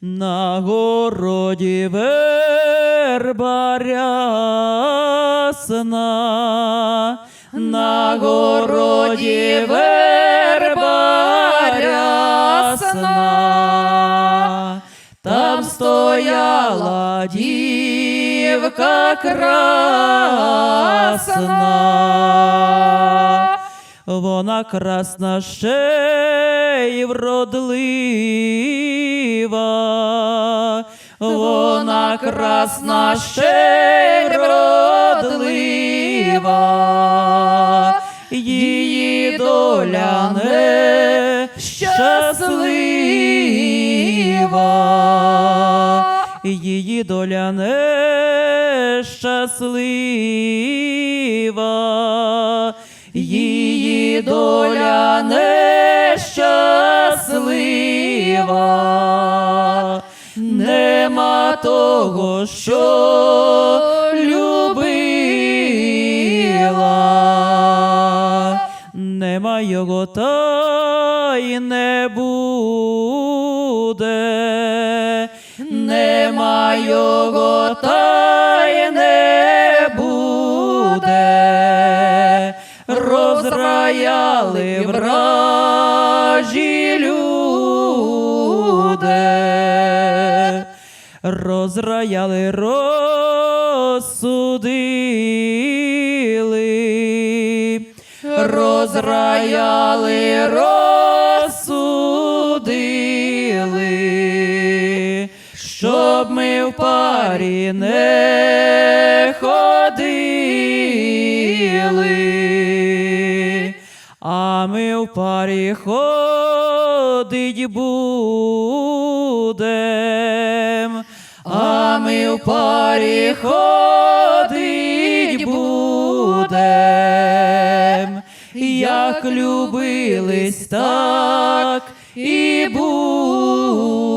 На городі верба рясна, на городі верба рясна, там стояла дівка красна. Вона красна ще й вродлива, вона красна ще й вродлива, її доля не щаслива, її доля не щаслива, її доля нещаслива, нема того, що любила, нема його та й не буде, нема його та й не буде, розраяли вражі люди, розраяли, розсудили, розраяли, розсудили, щоб ми в парі не ходили, а ми в парі ходить будем, нами у парі ходить будем, як любились, так і будем.